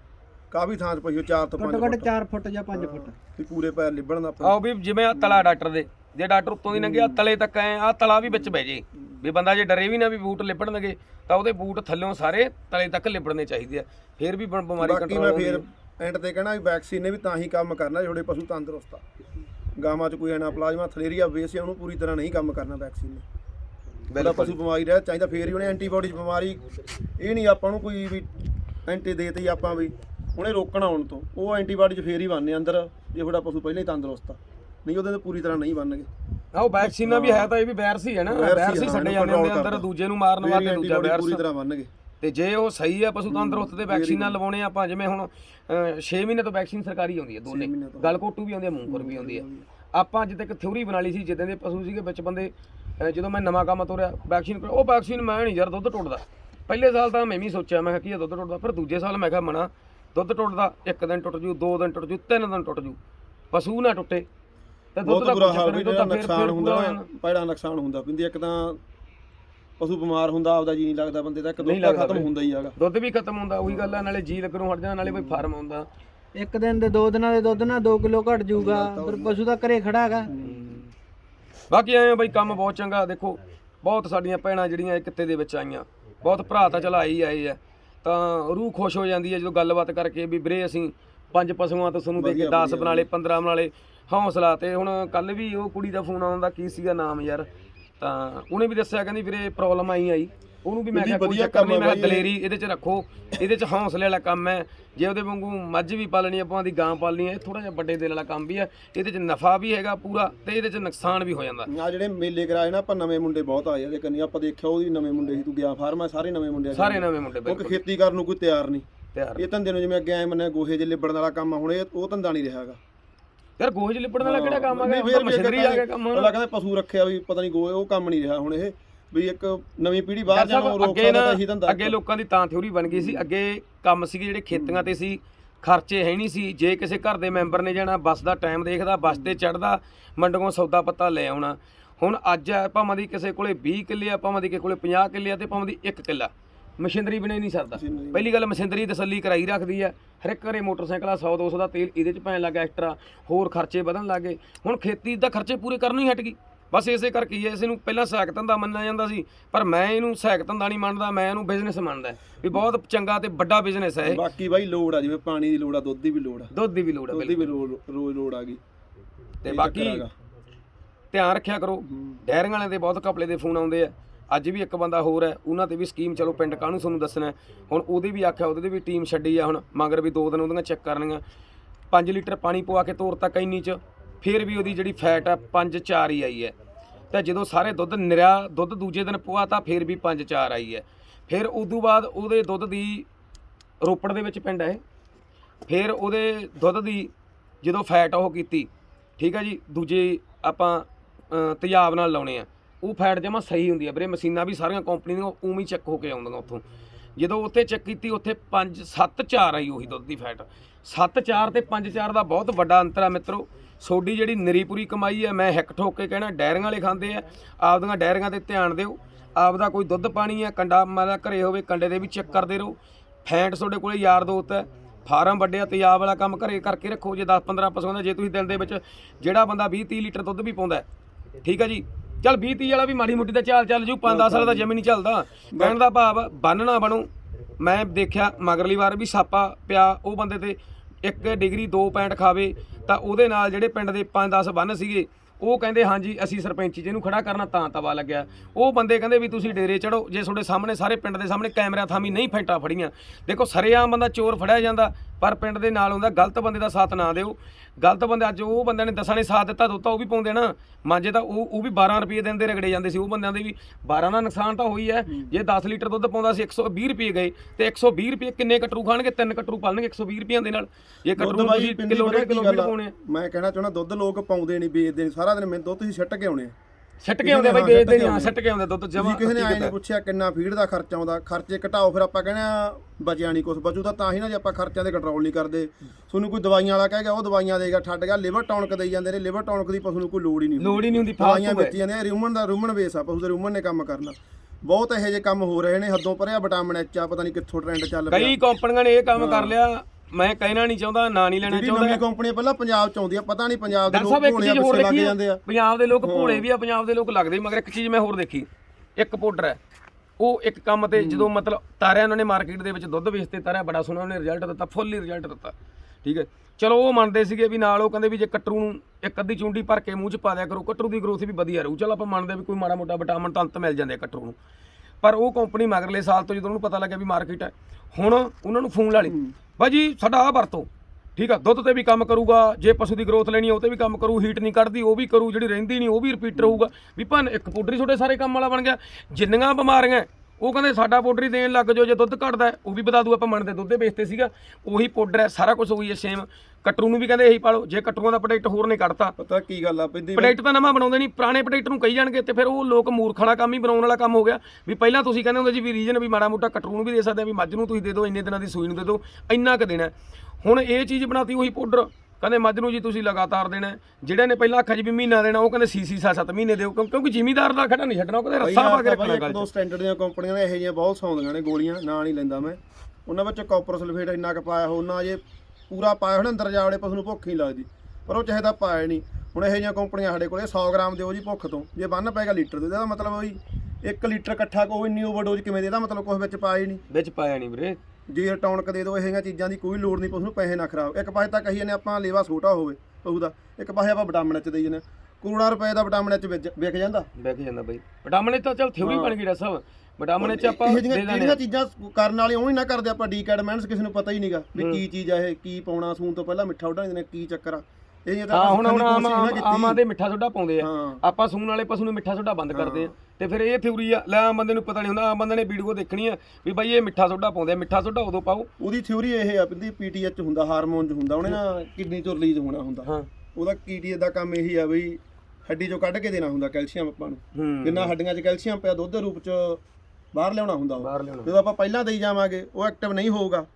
ਕਾਫੀ ਥਾਂ 'ਚ ਪਈਓ 4 ਤੋਂ 5 ਘੱਟੋ ਘੱਟ ਫੁੱਟ। 4 ਫੁੱਟ ਜਾਂ 5 ਫੁੱਟ। ਵੀ ਪੂਰੇ ਪੈਰ ਲਿਬੜਨ ਦਾ ਆਓ ਵੀ ਜਿਵੇਂ ਆ ਤਲਾ ਡਾਕਟਰ ਦੇ। ਜੇ ਡਾਕਟਰ ਉੱਤੋਂ ਦੀ ਲੰਘਿਆ ਤਲੇ ਤੱਕ ਐ ਆ ਤਲਾ ਵੀ ਵਿੱਚ ਬਹਿ ਜੇ। ਵੀ ਬੰਦਾ ਜੇ ਡਰੇ ਵੀ ਨਾ ਵੀ ਬੂਟ ਲਿਪੜਨਗੇ ਤਾਂ ਉਹਦੇ ਬੂਟ ਥੱਲਿਓਂ ਸਾਰੇ ਤਲੇ ਤੱਕ ਲਿਪੜਨੇ ਚਾਹੀਦੇ ਆ। ਫਿਰ ਵੀ ਬ- ਬਿਮਾਰੀ ਬਾਕੀ ਕੰਟਰੋਲ ਮੈਂ ਹੁੰਦੀ ਫੇਰ ਐਂਡ ਤੇ ਕਹਿਣਾ ਵੀ ਵੈਕਸੀਨ ਨੇ ਵੀ ਤਾਂ ਹੀ ਕੰਮ ਕਰਨਾ ਜਿਹੜੇ ਪਸ਼ੂ ਤੰਦਰੁਸਤ ਆ। ਗਾਵਾਂ 'ਚ ਕੋਈ ਐਨਾ ਪਲਾਜ਼ਮਾ ਥਲੇਰੀਆ ਬੇਸ ਉਹਨੂੰ ਪੂਰੀ ਤਰ੍ਹਾਂ ਨਹੀਂ ਕੰਮ ਕਰਨਾ ਵੈਕਸੀਨ ਨੇ। ਬੜਾ ਪਸ਼ੂ ਬਿਮਾਰੀ ਰਹਿ ਚਾਹੀਦਾ ਫੇਰ ਹੀ ਉਹਨੇ ਐਂਟੀਬਾਡੀ ਬਿਮਾਰੀ। ਇਹ ਨਹੀਂ ਆਪਾਂ ਨੂੰ ਕੋਈ ਵੀ ਐਂਟੀ ਦੇਤੀ ਆਪਾਂ ਵੀ ਉਹਨੇ ਰੋਕਣਾ ਆਉਣ ਤੋਂ। ਉਹ ਐਂਟੀਬਾਡੀ 'ਚ ਫੇਰ ਹੀ ਬਣਨੇ ਅੰਦਰ ਜੇ ਤੁਹਾਡਾ ਪਸ਼ੂ ਪਹਿਲਾਂ ਹੀ ਤੰਦਰੁਸਤ ਆ। ਨਹੀਂ ਉਹਦੇ ਤੇ ਪੂਰੀ ਤਰ੍ਹਾਂ ਨਹੀਂ ਬਣਨਗੇ। ਆਓ ਵੈਕਸੀਨਾਂ ਵੀ ਹੈ ਤਾਂ ਇਹ ਵੀ ਵਾਇਰਸ ਹੀ ਹੈ ਨਾ। ਵਾਇਰਸ ਹੀ ਵਾਇਰਸ ਛੱਡੇ ਜਾਂਦੇ ਅੰਦਰ। ਦੂਜੇ ਨੂੰ ਮਾਰਨ ਵਾਸਤੇ ਦੂਜਾ ਐਂਟੀਬਾਡੀ ਪੂਰੀ ਵਾਇਰਸ ਤਰ੍ਹਾਂ ਬਣਨਗੇ। ਤੇ ਜੇ ਉਹ ਸਹੀ ਆ ਪਸ਼ੂ ਤੰਦਰੁਸਤ ਤੇ ਵੈਕਸੀਨਾਂ ਲਵਾਉਣੇ ਆ ਆਪਾਂ ਜਿਵੇਂ ਹੁਣ 6 ਮਹੀਨੇ ਤੋਂ ਵੈਕਸੀਨ ਸਰਕਾਰੀ ਆਉਂਦੀ ਹੈ ਦੋਨੇ। ਗਲਕੋਟੂ ਵੀ ਆਉਂਦੀ ਹੈ ਮੂੰਗਫਰ ਵੀ ਆਉਂਦੀ ਹੈ ਆਪਾਂ ਅੱਜ ਤੱਕ ਥਿਉਰੀ ਬਣਾ ਲਈ ਸੀ ਜਿੱਦਾਂ ਦੇ ਪਸ਼ੂ ਸੀਗੇ ਵਿੱਚ ਬੰਦੇ ਜਦੋਂ ਮੈਂ ਨਵਾਂ ਕੰਮ ਤੋਰਿਆ ਵੈਕਸੀਨ ਉਹ ਵੈਕਸੀਨ ਮੈਂ ਨਹੀਂ ਯਾਰ ਦੁੱਧ ਟੁੱਟਦਾ। ਪਹਿਲੇ ਸਾਲ ਤਾਂ ਮੈਂ ਵੀ ਸੋਚਿਆ ਮੈਂ ਕਿਹਾ ਕੀ ਆ ਦੁੱਧ ਟੁੱਟਦਾ। ਫਿਰ ਦੂਜੇ ਸਾਲ ਮੈਂ ਕਿਹਾ ਮਨਾ ਦੁੱਧ ਟੁੱਟਦਾ ਇੱਕ ਦਿਨ ਟੁੱਟ ਜੂ ਦੋ ਦਿਨ ਟੁੱਟ ਜੂ ਤਿੰਨ ਦਿਨ ਟੁੱਟ ਜੂ। ਪਸ਼ੂ ਨਾ ਟੁੱਟੇ। ਤੇ ਦੁੱਧ ਦਾ ਨੁਕਸਾਨ ਹੁੰਦਾ ਪੂਰਾ ਹੋ। ਪੈੜਾ ਨੁਕਸਾਨ ਹੁੰਦਾ ਪਿੰਦੀ ਇੱਕ ਤਾਂ ਪਸ਼ੂ ਬਿਮਾਰ ਹੁੰਦਾ ਆਪਦਾ ਜੀ ਨਹੀਂ ਲੱਗਦਾ ਬੰਦੇ ਦਾ ਇੱਕ ਨਹੀਂ ਦੁੱਧ ਤਾਂ ਲੱਗਦਾ ਖਤਮ ਹੁੰਦਾ ਹੀ ਹੈਗਾ। ਦੁੱਧ ਵੀ ਖਤਮ ਹੁੰਦਾ ਉਹੀ ਗੱਲ ਆ ਨਾਲੇ ਜੀ ਲੱਗਣੋਂ ਹਟ ਜਾਣਾ ਨਾਲੇ ਕੋਈ ਫਾਰਮ ਆਉਂਦਾ। ਇੱਕ ਦਿਨ ਦੇ ਦੋ ਦਿਨਾਂ ਦੇ ਦੁੱਧ ਨਾਲ 2 ਕਿਲੋ ਘਟ ਜਾਊਗਾ ਫਿਰ ਪਸ਼ੂ ਦਾ ਘਰੇ ਖੜਾ ਹੈਗਾ। ਬਾਕੀ ਐਂ ਆ ਬਈ ਕੰਮ ਬਹੁਤ ਚੰਗਾ ਦੇਖੋ ਬਹੁਤ ਸਾਡੀਆਂ ਭੈਣਾਂ ਜਿਹੜੀਆਂ ਇਹ ਕਿੱਤੇ ਦੇ ਵਿੱਚ ਆਈਆਂ। ਬਹੁਤ ਭਰਾ ਤਾਂ ਚਲਾ ਹੀ ਆਏ ਆ। ਤਾਂ ਰੂਹ ਖੁਸ਼ ਹੋ ਜਾਂਦੀ ਹੈ ਜਦੋਂ ਗੱਲਬਾਤ ਕਰਕੇ ਵੀ ਵੀਰੇ ਅਸੀਂ ਪੰਜ ਪਸ਼ੂਆਂ ਤੋਂ ਤੁਹਾਨੂੰ ਦੇ ਕੇ 10 ਬਣਾ ਲਏ 15 ਬਣਾ ਲਏ ਹੌਸਲਾ ਤੇ ਹੁਣ ਕੱਲ ਵੀ ਉਹ ਕੁੜੀ ਦਾ ਫੋਨ ਆਉਂਦਾ ਕੀ ਸੀਗਾ ਨਾਮ ਯਾਰ? ਤਾਂ ਉਹਨੇ ਵੀ ਦੱਸਿਆ ਕਹਿੰਦੀ ਵੀਰੇ ਪ੍ਰੋਬਲਮ ਆਈ ਆਈ। ਉਹਨੂੰ ਵੀ ਮੈਂ ਕਿਹਾ ਕੋਈ ਚੱਕਰ ਨਹੀਂ ਮੈਂ ਆ। ਦਲੇਰੀ ਇਹਦੇ 'ਚ ਰੱਖੋ ਇਹਦੇ 'ਚ ਹੌਸਲੇ ਵਾਲਾ ਕੰਮ ਹੈ। ਜੇ ਉਹਦੇ ਵਾਂਗੂ ਮੱਝ ਵੀ ਪਾਲਣੀ ਆਪਾਂ ਦੀ ਗਾਂ ਪਾਲਣੀ ਹੈ ਇਹ ਥੋੜਾ ਜਿਹਾ ਵੱਡੇ ਦਿਲ ਵਾਲਾ ਕੰਮ ਵੀ ਹੈ ਇਹਦੇ 'ਚ ਨਫਾ ਵੀ ਹੈਗਾ ਪੂਰਾ ਤੇ ਇਹਦੇ 'ਚ ਨੁਕਸਾਨ ਵੀ ਹੋ ਜਾਂਦਾ। ਆ ਜਿਹੜੇ ਮੇਲੇ ਕਰਾਏ ਨਾ ਆਪਾਂ ਨਵੇਂ ਮੁੰਡੇ ਬਹੁਤ ਆਏ ਆ ਕੰਨੀ ਆਪਾਂ ਦੇਖਿਆ ਉਹਦੀ ਨਵੇਂ ਮੁੰਡੇ ਸੀ ਤੂੰ ਗਿਆ ਫਾਰਮਾ ਸਾਰੇ ਨਵੇਂ ਮੁੰਡੇ ਆ ਸਾਰੇ ਨਵੇਂ ਮੁੰਡੇ ਬਿਲਕੁਲ। ਖੇਤੀ ਕਰਨ ਨੂੰ ਕੋਈ ਤਿਆਰ ਨਹੀਂ। ਤਿਆਰ ਇਹ ਧੰਦੇ ਨੂੰ ਜਿਵੇਂ ਅੱਗੇ ਆਏ ਮੰਨੇ ਗੋਹੇ ਜਿਹੇ ਲਿਬੜਨ ਵਾਲਾ ਕੰਮ ਆ ਹੁਣ ਇਹ ਉਹ ਧੰਦਾ ਨਹੀਂ ਰਿਹਾਗਾ ਯਾਰ ਗੋਹੇ 'ਚ ਲਿਪੜਨ ਵਾਲਾ ਕਿਹੜਾ ਕੰਮ ਆ ਗਿਆ ਨਹੀਂ, ਉਹ ਮਸ਼ੀਨਰੀ ਆ ਗਿਆ ਕੰਮ। ਅਗਲਾ ਕਹਿੰਦਾ ਪਸ਼ੂ ਰੱਖਿਆ ਵੀ ਪਤਾ ਨਹੀਂ ਗੋਹੇ ਉਹ ਕੰਮ ਨਹੀਂ ਰਿਹਾ ਹੁਣ ਇਹ ਵੀ ਇੱਕ ਨਵੀਂ ਪੀੜ੍ਹੀ ਬਾਹਰ ਜਾਣਾ ਸਾਹਿਬ, ਰੋਕ ਅੱਗੇ ਸਕਦਾ ਇਹੀ ਧੰਦਾ। ਅੱਗੇ ਲੋਕਾਂ ਦੀ ਤਾਂ ਥਿਉਰੀ ਬਣ ਗਈ ਸੀ ਅੱਗੇ ਕੰਮ ਸੀਗੇ ਜਿਹੜੇ ਖੇਤੀਆਂ ਤੇ ਸੀ ਖਰਚੇ ਹੈ ਨਹੀਂ ਸੀ। ਜੇ ਕਿਸੇ ਘਰ ਦੇ ਮੈਂਬਰ ਨੇ ਜਾਣਾ ਬੱਸ ਦਾ ਟਾਈਮ ਦੇਖਦਾ ਬੱਸ ਤੇ ਚੜਦਾ ਮੰਡਗੋਂ ਸੌਦਾ ਪੱਤਾ ਲੈ ਆਉਣਾ। ਹੁਣ ਅੱਜ ਆ ਭਾਵੇਂ ਦੀ ਕਿਸੇ ਕੋਲੇ 20 ਕਿੱਲੇ ਆ ਭਾਵੇਂ ਦੀ ਕਿਸੇ ਕੋਲੇ 50 ਕਿੱਲੇ ਆ ਤੇ ਭਾਵੇਂ ਦੀ 1 ਕਿੱਲਾ। ਮਸ਼ੀਨਰੀ ਬਣੇ ਨਹੀਂ ਸਰਦਾ। ਪਹਿਲੀ ਗੱਲ ਮਸ਼ੀਨਰੀ ਤਸੱਲੀ ਕਰਾਈ ਰੱਖਦੀ ਹੈ ਹਰ ਇੱਕ ਘਰੇ ਮੋਟਰਸਾਈਕਲ 100 200 ਦਾ ਤੇਲ ਇਹਦੇ ਚ ਪੈਣ ਲੱਗਾ ਐਕਸਟਰਾ ਹੋਰ ਖਰਚੇ ਵਧਣ ਲੱਗੇ ਹੁਣ ਖੇਤੀ ਦਾ ਖਰਚੇ ਪੂਰੇ ਕਰਨੋਂ ਹੀ ਹਟ ਗਈ। ਬਸ ਇਸੇ ਕਰਕੇ ਹੀ ਹੈ, ਇਸੇ ਨੂੰ ਪਹਿਲਾਂ ਸਹਾਇਕ ਧੰਦਾ ਮੰਨਿਆ ਜਾਂਦਾ ਸੀ ਪਰ ਮੈਂ ਇਹਨੂੰ ਸਹਾਇਕ ਧੰਦਾ ਨਹੀਂ ਮੰਨਦਾ ਮੈਂ ਇਹਨੂੰ ਬਿਜ਼ਨਸ ਮੰਨਦਾ। ਵੀ ਬਹੁਤ ਚੰਗਾ ਤੇ ਵੱਡਾ ਬਿਜ਼ਨਸ ਹੈ ਇਹ। ਬਾਕੀ ਬਾਈ ਲੋੜ ਆ ਜਿਵੇਂ ਪਾਣੀ ਦੀ ਲੋੜ ਆ ਦੁੱਧ ਦੀ ਵੀ ਲੋੜ ਆ। ਦੁੱਧ ਦੀ ਵੀ ਲੋੜ ਹੈ ਦੁੱਧ ਦੀ ਵੀ ਲੋੜ ਰੋਜ਼ ਲੋੜ ਆ ਗਈ। ਤੇ ਬਾਕੀ। ਧਿਆਨ ਰੱਖਿਆ ਕਰੋ। ਡੈਰਿੰਗ ਵਾਲਿਆਂ ਦੇ ਬਹੁਤ ਘਪਲੇ ਦੇ ਫੋਨ ਆਉਂਦੇ ਆ। ਅੱਜ ਵੀ ਇੱਕ ਬੰਦਾ ਹੋਰ ਹੈ ਉਹਨਾਂ ਤੇ ਵੀ ਸਕੀਮ ਚਲੋ ਪਿੰਡ ਕਾਹਨੂੰ ਤੁਹਾਨੂੰ ਦੱਸਣਾ ਹੁਣ ਉਹਦੀ ਵੀ ਆਖਿਆ ਉਹਦੇ ਵੀ ਟੀਮ ਛੱਡੀ ਆ ਹੁਣ ਮਗਰ ਵੀ ਦੋ ਦਿਨ ਉਹਦੀਆਂ ਚੈੱਕ ਕਰਨੀਆਂ। 5 ਲੀਟਰ ਪਾਣੀ ਪਵਾ ਕੇ ਤੋਰਤਾ ਕੈਨੀ ਚ ਫਿਰ ਵੀ ਉਹਦੀ ਜਿਹੜੀ ਫੈਟ ਆ 5 4 ਹੀ ਆਈ ਹੈ। ਤਾਂ ਜਦੋਂ ਸਾਰੇ ਦੁੱਧ ਨਿਰਿਆ ਦੁੱਧ ਦੂਜੇ ਦਿਨ ਪਵਾਤਾ ਫਿਰ ਵੀ 5 4 ਆਈ ਹੈ। ਫਿਰ ਉਦੋਂ ਬਾਅਦ ਉਹਦੇ ਦੁੱਧ ਦੀ ਰੋਪੜ ਦੇ ਵਿੱਚ ਪਿੰਡ ਹੈ ਫਿਰ ਉਹਦੇ ਦੁੱਧ ਦੀ ਜਦੋਂ ਫੈਟ ਉਹ ਕੀਤੀ ਠੀਕ ਹੈ ਜੀ ਦੂਜੇ ਆਪਾਂ ਅ, ਤੇਜ਼ਾਬ ਨਾਲ ਲਾਉਣੇ ਆ। ਉਹ ਫੈਟ ਜਮਾ ਸਹੀ ਹੁੰਦੀ ਹੈ ਵੀਰੇ, ਮਸ਼ੀਨਾਂ ਵੀ ਸਾਰੀਆਂ ਕੰਪਨੀ ਦੀਆਂ ਉਵੇਂ ਹੀ ਚੈੱਕ ਹੋ ਕੇ ਆਉਂਦੀਆਂ ਉੱਥੋਂ। ਜਦੋਂ ਉੱਥੇ ਚੈੱਕ ਕੀਤੀ, ਉੱਥੇ 5 7 4 ਆਈ ਉਹੀ ਦੁੱਧ ਦੀ ਫੈਟ 7 4 ਤੇ 5 4 ਦਾ ਬਹੁਤ ਵੱਡਾ ਅੰਤਰ ਆ ਮਿੱਤਰੋ। ਸੋਡੀ ਜਿਹੜੀ ਨਰੀਪੁਰੀ ਕਮਾਈ ਹੈ ਮੈਂ ਹਿੱਕ ਠੋਕ ਕੇ ਕਹਿਣਾ ਡੈਰੀਆਂ ਵਾਲੇ ਖਾਂਦੇ ਆ, ਆਪਦੀਆਂ ਡੈਰੀਆਂ ਤੇ ਧਿਆਨ ਦਿਓ। ਆਪਦਾ ਕੋਈ ਦੁੱਧ ਪਾਣੀ ਆ, ਕੰਡਾ ਮਾਲਾ ਘਰੇ ਹੋਵੇ, ਕੰਡੇ ਦੇ ਵੀ ਚੈੱਕ ਕਰਦੇ ਰਹੋ। ਫੈਂਟ ਤੁਹਾਡੇ ਕੋਲੇ ਯਾਰ ਦੋਸਤ ਹੈ ਫਾਰਮ ਵੱਡੇ ਆ ਤੇਜ਼ਾਬ ਵਾਲਾ ਕੰਮ ਘਰੇ ਕਰਕੇ ਰੱਖੋ, ਜੇ 10 15 ਪਸ਼ੂਆਂ ਦਾ, ਜੇ ਤੁਸੀਂ ਦਿਨ ਦੇ ਵਿੱਚ ਜਿਹੜਾ ਬੰਦਾ 20 30 ਲੀਟਰ ਦੁੱਧ ਵੀ ਪਾਉਂਦਾ, ਠੀਕ ਹੈ ਜੀ? ਚੱਲ 20 30 ਵਾਲਾ ਵੀ ਮਾੜੀ ਮੋਟੀ ਦਾ ਚਾਲ ਚੱਲ ਜੂ 5 10 ਵਾਲਾ ਤਾਂ ਜਮੀ ਨਹੀਂ ਚੱਲਦਾ। ਕਹਿਣ ਦਾ ਭਾਵ ਬੰਨਣਾ ਬਣੂ। ਮੈਂ ਦੇਖਿਆ ਮਗਰਲੀ ਵਾਰ ਵੀ ਸਾਪਾ ਪਿਆ ਉਹ ਬੰਦੇ ਤੇ 1 ਡਿਗਰੀ 2 ਪੁਆਇੰਟ ਖਾਵੇ ਤਾਂ ਉਹਦੇ ਨਾਲ ਜਿਹੜੇ ਪਿੰਡ ਦੇ 5 10 ਬੰਨ ਸੀਗੇ ਉਹ ਕਹਿੰਦੇ ਹਾਂਜੀ ਅਸੀਂ ਸਰਪੰਚੀ ਜਿਹਨੂੰ ਖੜਾ ਕਰਨਾ ਤਾਂ ਤਵਾ ਲੱਗਿਆ। ਉਹ ਬੰਦੇ ਕਹਿੰਦੇ ਵੀ ਤੁਸੀਂ ਡੇਰੇ ਚੜੋ ਜੇ ਤੁਹਾਡੇ ਸਾਹਮਣੇ ਸਾਰੇ ਪਿੰਡ ਦੇ ਸਾਹਮਣੇ ਕੈਮਰਾ ਥਾਮੀ ਨਹੀਂ ਫੈਂਟਾ ਫੜੀਆਂ। ਦੇਖੋ ਸਰੇਆਮ ਬੰਦਾ ਚੋਰ ਫੜਿਆ ਜਾਂਦਾ ਪਰ ਪਿੰਡ ਦੇ ਨਾਲ ਹੁੰਦਾ ਗਲਤ ਬੰਦੇ ਦਾ ਸਾਥ ਨਾ ਦਿਓ। ਗਲਤ ਬੰਦੇ ਅੱਜ ਉਹ ਬੰਦਿਆਂ ਨੇ ਦਸਾਂ ਨੇ ਸਾਥ ਦਿੱਤਾ ਦੋਤਾ ਉਹ ਵੀ ਪਾਉਂਦੇ ਨਾ। ਮਾਂਜੇ ਤਾਂ ਉਹ ਉਹ ਵੀ 12 ਰੁਪਏ ਦਿਨ ਦੇ ਰਗੜੇ ਜਾਂਦੇ ਸੀ ਉਹ ਬੰਦਿਆਂ ਦੇ ਵੀ। 12 ਦਾ ਨੁਕਸਾਨ ਤਾਂ ਹੋਈ ਹੈ। ਜੇ 10 ਲੀਟਰ ਦੁੱਧ ਪਾਉਂਦਾ ਸੀ 120 ਰੁਪਏ ਗਏ ਤੇ 120 ਰੁਪਏ ਕਿੰਨੇ ਕਟਰੂ ਖਾਣਗੇ? ਤਿੰਨ ਕਟਰੂ ਪਾਲਣਗੇ 120 ਰੁਪਏ ਦੇ ਨਾਲ। ਇਹ ਕਟਰੂ ਤੁਸੀਂ ਕਿਲੋ ਡੇਢ ਕਿਲੋ ਆ? ਪਾਉਣੇ ਆ। ਮੈਂ ਕਹਿਣਾ ਚਾਹੁੰਦਾ ਦੁੱਧ ਲੋਕ ਪਾਉਂਦੇ ਨਹੀਂ ਵੇਚਦੇ ਨਹੀਂ। ਸਾਰਾ ਦਿਨ ਮੈਨੂੰ ਦੁੱਧ ਤੁਸੀਂ ਛੱਟ ਕੇ ਆਉਣੇ ਛੱਟ ਕੇ ਆਉਂਦੇ ਬਾਈ ਵੇਚਦੇ ਨਹੀਂ ਹਾਂ ਕੇ ਆਉਂਦੇ ਦੁੱਧ ਜਮਾ ਕਿਸੇ ਨੇ ਆਏ ਨਹੀਂ ਪੁੱਛਿਆ ਕਿੰਨਾ ਫੀਡ ਦਾ ਖਰਚਾ ਆਉਂਦਾ ਖਰਚੇ ਘਟਾਓ ਫਿਰ ਆਪਾਂ ਕਹਿੰਦੇ ਆ ਬਚਿਆ ਨਹੀਂ ਕੁਝ ਬਚੂ ਤਾਂ ਤਾਂ ਹੀ ਨਾ ਜੇ ਆਪਾਂ ਖਰਚਿਆਂ ਦੇ ਕੰਟਰੋਲ ਨਹੀਂ ਕਰਦੇ। ਤੁਹਾਨੂੰ ਕੋਈ ਦਵਾਈਆਂ ਵਾਲਾ ਕਹਿ ਗਿਆ ਉਹ ਦਵਾਈਆਂ ਦੇਗਾ ਛੱਡ ਗਿਆ ਲਿਵਰ ਟੌਨਕ ਦੇਈ ਜਾਂਦੇ ਨੇ ਲਿਵਰ ਟੌਨਕ ਦੀ ਪਸ਼ੂ ਨੂੰ ਕੋਈ ਲੋੜ ਹੀ ਨਹੀਂ। ਲੋੜ ਹੀ ਨਹੀਂ ਹੁੰਦੀ ਦਵਾਈਆਂ ਵੇਚੀ ਜਾਂਦੇ ਰੂਮਨ ਦਾ ਰੂਮਨ ਵੇਸ ਆ ਪਸ਼ੂ ਦੇ ਰੂਮਨ ਨੇ ਕੰਮ ਕਰਨਾ। ਬਹੁਤ ਇਹੋ ਜਿਹੇ ਕੰਮ ਹੋ ਰਹੇ ਨੇ ਹੱਦੋਂ ਪਰੇ ਆ ਵਿਟਾਮਿਨ ਐਚ ਆ ਪਤਾ ਨਹੀਂ ਕਿੱਥੋਂ ਟ੍ਰੈਂਡ ਚੱਲ ਪਿਆ। ਕਈ ਕੰਪਨੀਆਂ ਨੇ ਇਹ ਕੰਮ ਕਰ ਲਿਆ ਮੈਂ ਕਹਿਣਾ ਨਹੀਂ ਚਾਹੁੰਦਾ ਨਾਂ ਨਹੀਂ ਲੈਣਾ ਜਿਹੜੀ ਚਾਹੁੰਦਾ। ਨਵੀਂ ਕੰਪਨੀ ਪਹਿਲਾਂ ਪੰਜਾਬ ਚ ਆਉਂਦੀ ਆ ਪਤਾ ਨਹੀਂ ਪੰਜਾਬ ਦੇ ਲੋਕ ਸਾਹਿਬ ਇੱਕ ਭੋਲੇ ਚੀਜ਼ ਹੋਰ ਪਿੱਛੇ ਲੱਗ ਦੇਖੀ ਜਾਂਦੇ ਆ। ਪੰਜਾਬ ਦੇ ਲੋਕ ਭੋਲੇ ਵੀ ਆ ਪੰਜਾਬ ਦੇ ਲੋਕ ਲੱਗਦੇ ਵੀ, ਮਗਰ ਇੱਕ ਚੀਜ਼ ਮੈਂ ਹੋਰ ਦੇਖੀ ਇੱਕ ਪਾਊਡਰ ਹੈ। ਉਹ ਇੱਕ ਕੰਮ ਤੇ ਜਦੋਂ ਮਤਲਬ ਤਾਰਿਆ ਉਹਨਾਂ ਨੇ ਮਾਰਕੀਟ ਦੇ ਵਿੱਚ ਦੁੱਧ ਵੇਚਤੇ ਤਾਰਿਆ ਬੜਾ ਸੋਹਣਾ ਉਹਨੇ ਰਿਜ਼ਲਟ ਦਿੱਤਾ ਫੁੱਲ ਰਿਜ਼ਲਟ ਦਿੱਤਾ। ਠੀਕ ਹੈ। ਚਲੋ ਉਹ ਮੰਨਦੇ ਸੀਗੇ ਵੀ ਨਾਲ ਉਹ ਕਹਿੰਦੇ ਵੀ ਜੇ ਕਟਰੂ ਨੂੰ ਇੱਕ ਅੱਧੀ ਚੁੰਡੀ ਭਰ ਕੇ ਮੂੰਹ ਚ ਪਾ ਦਿਆ ਕਰੋ ਕਟਰੂ ਦੀ ਗਰੋਥ ਵੀ ਵਧੀਆ ਰਹੂ। ਚਲ ਆਪਾਂ ਮੰਨਦੇ ਵੀ ਕੋਈ ਮਾੜਾ ਮੋਟਾ ਵਿਟਾਮਿਨ ਤੰਤ ਮਿਲ ਜਾਂਦੇ ਆ ਕਟਰੂ ਨੂੰ। ਪਰ ਉਹ ਕੰਪਨੀ ਮਗਰਲੇ ਸਾਲ ਤੋਂ ਜਦੋਂ ਉਹਨੂੰ ਪਤਾ ਲੱਗਿਆ ਵੀ ਮਾਰਕੀਟ ਹੈ ਹੁਣ ਉਹਨਾਂ ਨੂੰ ਫੋਨ ਲਾ ਲਈ। ਬਾਜੀ, ਸਾਡਾ ਆ ਵਰਤੋ। ਠੀਕ ਆ, ਦੁੱਧ ਤੇ ਵੀ ਕੰਮ ਕਰੂਗਾ, ਜੇ ਪਸ਼ੂ ਦੀ ਗਰੋਥ ਲੈਣੀ ਉਹ ਤੇ ਵੀ ਕੰਮ ਕਰੂ ਹੀਟ ਨਹੀਂ ਕੱਢਦੀ, ਉਹ ਵੀ ਕਰੂ, ਜਿਹੜੀ ਰਹਿੰਦੀ ਨਹੀਂ, ਉਹ ਵੀ ਰਿਪੀਟ ਰਹੂਗਾ। ਵੀ ਭੰਨ ਇੱਕ ਪੋਡਰੀ ਤੁਹਾਡੇ ਸਾਰੇ ਕੰਮ ਵਾਲਾ ਬਣ ਗਿਆ। ਜਿੰਨੀਆਂ ਬਿਮਾਰੀਆਂ ਉਹ ਕਹਿੰਦੇ ਸਾਡਾ ਪੋਡਰੀ ਦੇਣ ਲੱਗ ਜਾਓ ਜੇ ਦੁੱਧ ਘਟਦਾ ਹੈ, ਉਹ ਵੀ ਬਤਾ ਦੂ ਆਪਾਂ ਮੰਨਦੇ ਦੁੱਧ ਦੇ ਵੇਚਤੇ ਸੀਗਾ। ਉਹੀ ਪਾਊਡਰ ਹੈ ਸਾਰਾ ਕੁਝ ਉਹੀ ਹੈ ਸੇਮ ਕਟਰੂ ਨੂੰ ਵੀ ਕਹਿੰਦੇ ਇਹੀ ਪਾਲੋ ਜੇ ਕਟਰੂਆਂ ਦਾ ਪ੍ਰੋਡਕਟ ਹੋਰ ਨੇ ਕੱਢਤਾ ਪਤਾ ਕੀ ਗੱਲ ਆ ਪੈਂਦੀ ਪ੍ਰੋਡਕਟ ਤਾਂ ਨਵਾਂ ਬਣਾਉਂਦੇ ਨਹੀਂ ਪੁਰਾਣੇ ਪ੍ਰੋਡਕਟ ਨੂੰ ਕਹੀ ਜਾਣਗੇ ਤੇ ਫਿਰ ਉਹ ਲੋਕ ਮੂਰਖਾਣਾ ਕੰਮ ਹੀ ਬਣਾਉਣ ਵਾਲਾ ਕੰਮ ਹੋ ਗਿਆ। ਵੀ ਪਹਿਲਾਂ ਤੁਸੀਂ ਕਹਿੰਦੇ ਹੁੰਦੇ ਜੀ ਵੀ ਰੀਜਨ ਵੀ ਮਾੜਾ ਮੋਟਾ ਕਟਰੂ ਨੂੰ ਵੀ ਦੇ ਸਕਦੇ ਆ ਵੀ ਮੱਝ ਨੂੰ ਤੁਸੀਂ ਦੇ ਦਿਓ ਇੰਨੇ ਦਿਨਾਂ ਦੀ ਸੂਈ ਨੂੰ ਦੇ ਦਿਓ ਇੰਨਾ ਕੁ ਦੇਣਾ। ਹੈ। ਹੁਣ ਇਹ ਚੀਜ਼ ਬਣਾਤੀ ਉਹੀ ਪਾਊਡਰ ਕਹਿੰਦੇ ਮੱਝ ਨੂੰ ਜੀ ਤੁਸੀਂ ਲਗਾਤਾਰ ਦੇਣਾ ਹੈ। ਜਿਹੜੇ ਨੇ ਪਹਿਲਾਂ ਆਖਿਆ ਜੀ ਵੀ ਮਹੀਨਾ ਦੇਣਾ ਉਹ ਕਹਿੰਦੇ ਸੀ ਸੀ 7 ਮਹੀਨੇ ਦਿਓ ਕਿਉਂ- ਕਿਉਂਕਿ ਜ਼ਿਮੀਦਾਰ ਦਾ ਖੜਾ ਨਹੀਂ ਛੱਡਣਾ ਉਹ ਕਹਿੰਦੇ ਰੱਸਾ ਪਾ ਕੇ ਰੱਖਣਾ ਗੱਲ ਦੋ ਸਟੈਂਡਰਡ ਦੀਆਂ ਕੰਪਨੀਆਂ ਨੇ ਇਹੋ ਜਿਹੀਆਂ ਬਹੁਤ ਸੌਂਦੀਆਂ ਨੇ ਗੋਲੀਆਂ ਨਾਂ ਨਹੀਂ ਲੈਂਦਾ ਮੈਂ। ਉਹਨਾਂ ਵਿੱਚ ਕਾਪਰ ਸਲਫੇਟ ਇੰਨਾ ਕੁ ਪਾਇਆ ਹੋ ਨਾ ਜੇ ਪੂਰਾ ਪਾਇਆ ਹੋਣਾ ਅੰਦਰ ਜਾ ਵੜੇ ਪਸ਼ੂ ਨੂੰ ਭੁੱਖ ਨਹੀਂ ਲੱਗਦੀ। ਪਰ ਉਹ ਚਾਹੇ ਤਾਂ ਪਾਇਆ ਨਹੀਂ। ਹੁਣ ਇਹੋ ਜਿਹੀਆਂ ਕੰਪਨੀਆਂ ਸਾਡੇ ਕੋਲੇ 100 ਗ੍ਰਾਮ ਦਿਓ ਜੀ ਭੁੱਖ ਤੋਂ। ਜੇ ਬੰਨ ਪੈਗਾ ਲੀਟਰ ਦੇ ਇਹਦਾ ਮਤਲਬ ਉਹੀ 1 ਲੀਟਰ ਇਕੱਠਾ ਕੋਈ ਇੰਨੀ ਓਵਰਡੋਜ਼ ਕਿਵੇਂ ਦੇ ਇਹਦਾ ਮਤਲਬ ਕੁਝ ਵਿੱਚ ਪਾਇਆ ਹੀ ਨਹੀਂ। ਵਿੱਚ ਪਾਇਆ ਨਹੀਂ ਵੀਰੇ। ਜੇ ਟੌਨਕ ਦੇ ਦਿਓ ਇਹੋ ਜਿਹੀਆਂ ਚੀਜ਼ਾਂ ਦੀ ਕੋਈ ਲੋੜ ਨਹੀਂ ਪਸ਼ੂ ਨੂੰ ਪੈਸੇ ਨਾ ਖਰਾਬ। ਇੱਕ ਪਾਸੇ ਤਾਂ ਕਹੀਏ ਨੇ ਆਪਾਂ ਲੇਵਾ ਛੋਟਾ ਹੋਵੇ ਪਸ਼ੂ ਦਾ ਇੱਕ ਪਾਸੇ ਆਪਾਂ ਵਿਟਾਮਿਨ ਚ ਦੇਈ ਜਾਂਦੇ। ਕਰੋੜਾਂ ਰੁਪਏ ਦਾ ਵਿਟਾਮਿਨ ਚ ਵਿਕ ਵਿਕ ਜਾਂਦਾ। ਬੈਠ ਜਾਂਦਾ ਬਾਈ। ਵਿਟਾਮਿਨ ਤਾਂ ਚਲ ਥਿਉਰੀ ਬਣ ਗਈ ਸਾਹਿਬ। ਵਿਟਾਮਿਨ ਚ ਆਪਾਂ ਜਿਹੜੀਆਂ ਚੀਜ਼ਾਂ ਕਰਨ ਵਾਲੇ ਉਹ ਹੀ ਨਾ ਕਰਦੇ ਆਪਾਂ ਡੀਕੈਡਮੈਂਟਸ ਕਿਸੇ ਨੂੰ ਪਤਾ ਹੀ ਨਹੀਂਗਾ ਵੀ ਕੀ ਚੀਜ਼ ਆ ਇਹ ਕੀ ਪਾਉਣਾ ਸੂਨ ਤੋਂ ਪਹਿਲਾਂ ਮਿੱਠਾ ਉਡਾਉਂਦੇ ਨੇ ਕੀ ਚੱਕਰ ਆ। ਇਹ ਤਾਂ ਹਾਂ ਹੁਣ ਹੁਣ ਦੀ ਆਮ ਆਮ। ਆਦੇ ਮਿੱਠਾ ਸੋਡਾ ਪਾਉਂਦੇ ਆ। ਹਾਂ। ਆਪਾਂ ਸੂਣ ਵਾਲੇ ਪਸ਼ੂ ਨੂੰ ਮਿੱਠਾ ਸੋਡਾ ਬੰਦ ਕਰਦੇ ਆ। ਤੇ ਫਿਰ ਇਹ ਥਿਉਰੀ ਆ ਲੈ ਆਮ ਬੰਦੇ ਨੂੰ ਪਤਾ ਨਹੀਂ ਹੁੰਦਾ ਆਮ ਬੰਦੇ ਨੇ ਵੀਡੀਓ ਦੇਖਣੀ ਆ ਵੀ ਬਾਈ ਇਹ ਮਿੱਠਾ ਸੋਡਾ ਪਾਉਂਦੇ ਆ। ਮਿੱਠਾ ਸੋਡਾ ਉਦੋਂ ਪਾਓ। ਉਹਦੀ ਥਿਉਰੀ ਇਹ ਆ ਵੀ ਪੀਟੀਐਚ ਹੁੰਦਾ ਹਾਰਮੋਨ ਚ ਹੁੰਦਾ ਉਹਨੇ ਨਾ ਕਿਡਨੀ ਤੋਂ ਰਿਲੀਜ਼ ਹੋਣਾ ਹੁੰਦਾ। ਹਾਂ। ਉਹਦਾ ਕੀਟੀਏ ਦਾ ਕੰਮ ਇਹੀ ਆ ਬਈ ਹੱਡੀ ਚੋਂ ਕੱਢ ਕੇ ਦੇਣਾ ਹੁੰਦਾ ਕੈਲਸ਼ੀਅਮ ਆਪਾਂ ਨੂੰ। ਹੂੰ। ਜਿੰਨਾ ਹੱਡੀਆਂ 'ਚ ਕੈਲਸ਼ੀਅਮ ਪਿਆ ਦੁੱਧ ਦੇ ਰੂਪ 'ਚ ਬਾਹਰ ਲਿਆਉਣਾ ਹੁੰਦਾ ਉਹ। ਬਾਹਰ ਲਿਆਉਣਾ। ਜਦੋਂ ਆਪਾਂ ਪਹਿਲਾਂ ਦੇਈ ਜਾਵਾਂਗੇ ਉਹ ਐਕਟਿਵ ਨਹੀਂ ਹੋਊਗਾ।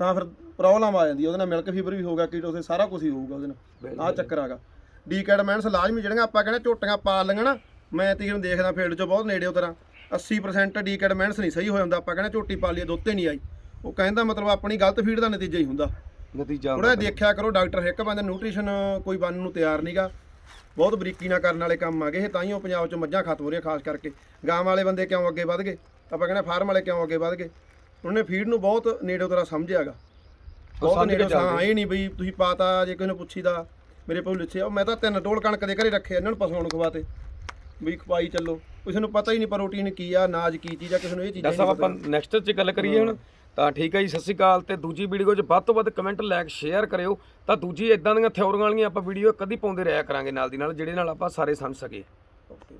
ਤਾਂ ਫਿਰ ਪ੍ਰੋਬਲਮ ਆ ਜਾਂਦੀ ਉਹਦੇ ਨਾਲ ਮਿਲਕ ਫੀਵਰ ਵੀ ਹੋਊਗਾ ਕੀਟੋਸਿਸ ਸਾਰਾ ਕੁਝ ਹੀ ਹੋਊਗਾ ਉਹਦੇ ਨਾਲ। ਆਹ ਚੱਕਰ ਆਗਾ ਡੀਕੈਡਮੈਂਟਸ ਲਾਜ਼ਮੀ ਜਿਹੜੀਆਂ ਆਪਾਂ ਕਹਿੰਦੇ ਝੋਟੀਆਂ ਪਾ ਲਈਆਂ ਨਾ ਮੈਂ ਤੇ ਨੂੰ ਦੇਖਦਾ ਫੀਲਡ 'ਚ ਬਹੁਤ ਨੇੜੇ ਉਤਰਾ। 80% ਡੀਕੈਡਮੈਂਟਸ ਨਹੀਂ ਸਹੀ ਹੋ ਜਾਂਦਾ ਆਪਾਂ ਕਹਿੰਦੇ ਝੋਟੀ ਪਾ ਲਈ ਦੁੱਧ ਤੇ ਨਹੀਂ ਆਈ। ਉਹ ਕਹਿੰਦਾ ਮਤਲਬ ਆਪਣੀ ਗਲਤ ਫੀਡ ਦਾ ਨਤੀਜਾ ਹੀ ਹੁੰਦਾ। ਨਤੀਜਾ ਥੋੜਾ ਦੇਖਿਆ ਕਰੋ ਡਾਕਟਰ ਇੱਕ ਬੰਦੇ ਨਿਊਟ੍ਰੀਸ਼ਨ ਕੋਈ ਬਣਨ ਨੂੰ ਤਿਆਰ ਨਹੀਂਗਾ ਬਹੁਤ ਬਰੀਕੀ ਨਾਲ ਕਰਨ ਵਾਲੇ ਕੰਮ ਆ ਗਏ ਇਹ ਤਾਂ ਹੀ ਉਹ ਪੰਜਾਬ 'ਚ ਮੱਝਾਂ ਖਤਮ ਹੋ ਰਹੀਆਂ ਖਾਸ ਕਰਕੇ। ਗਾਂ ਵਾਲੇ ਬੰਦੇ ਕਿਉਂ ਅੱਗੇ ਵਧ ਗਏ? ਆਪਾਂ ਕਹਿੰਦੇ ਫਾਰਮ ਵਾਲੇ ਕਿਉਂ ਅੱਗੇ ਵਧ ਗਏ? ਉਹਨੇ ਫੀਡ ਨੂੰ ਬਹੁਤ ਨੇੜੇ ਉਤਰਾ ਸਮਝਿਆਗਾ ਬਹੁਤ ਨੇੜੇ। ਹਾਂ ਇਹ ਨਹੀਂ ਬਈ ਤੁਸੀਂ ਪਾਤਾ ਜੇ ਕਿਸੇ ਨੂੰ ਪੁੱਛੀਦਾ ਮੇਰੇ ਕੋਲ ਲਿਖਿਆ ਮੈਂ ਤਾਂ ਤਿੰਨ ਟੋਲ ਕਣਕ ਦੇ ਘਰੇ ਰੱਖੇ ਇਹਨਾਂ ਨੂੰ ਪਸ਼ੂਆਂ ਨੂੰ ਖਵਾਤੇ। ਵੀ ਖਵਾਈ ਚੱਲੋ। ਕਿਸੇ ਨੂੰ ਪਤਾ ਹੀ ਨਹੀਂ ਪ੍ਰੋਟੀਨ ਕੀ ਆ ਅਨਾਜ ਕੀ ਚੀਜ਼ ਆ ਕਿਸੇ ਨੂੰ ਇਹ ਚੀਜ਼ਾਂ ਨਹੀਂ ਆਪਾਂ ਨੈਕਸਟ 'ਚ ਗੱਲ ਕਰੀਏ ਹੁਣ। ਤਾਂ ਠੀਕ ਹੈ ਜੀ ਸਤਿ ਸ਼੍ਰੀ ਅਕਾਲ ਤੇ ਦੂਜੀ ਵੀਡੀਓ 'ਚ ਵੱਧ ਤੋਂ ਵੱਧ ਕਮੈਂਟ ਲਾਇਕ ਸ਼ੇਅਰ ਕਰਿਓ। ਤਾਂ ਦੂਜੀ ਇਦਾਂ ਦੀਆਂ ਥਿਉਰੀਆਂ ਵਾਲੀਆਂ ਆਪਾਂ ਵੀਡੀਓ ਕਦੀ ਪਾਉਂਦੇ ਰਿਹਾ ਕਰਾਂਗੇ ਨਾਲ ਦੀ ਨਾਲ ਜਿਹੜੇ ਨਾਲ ਆਪਾਂ ਸਾਰੇ ਸਮਝ ਸਕੀਏ। ਪਤਾ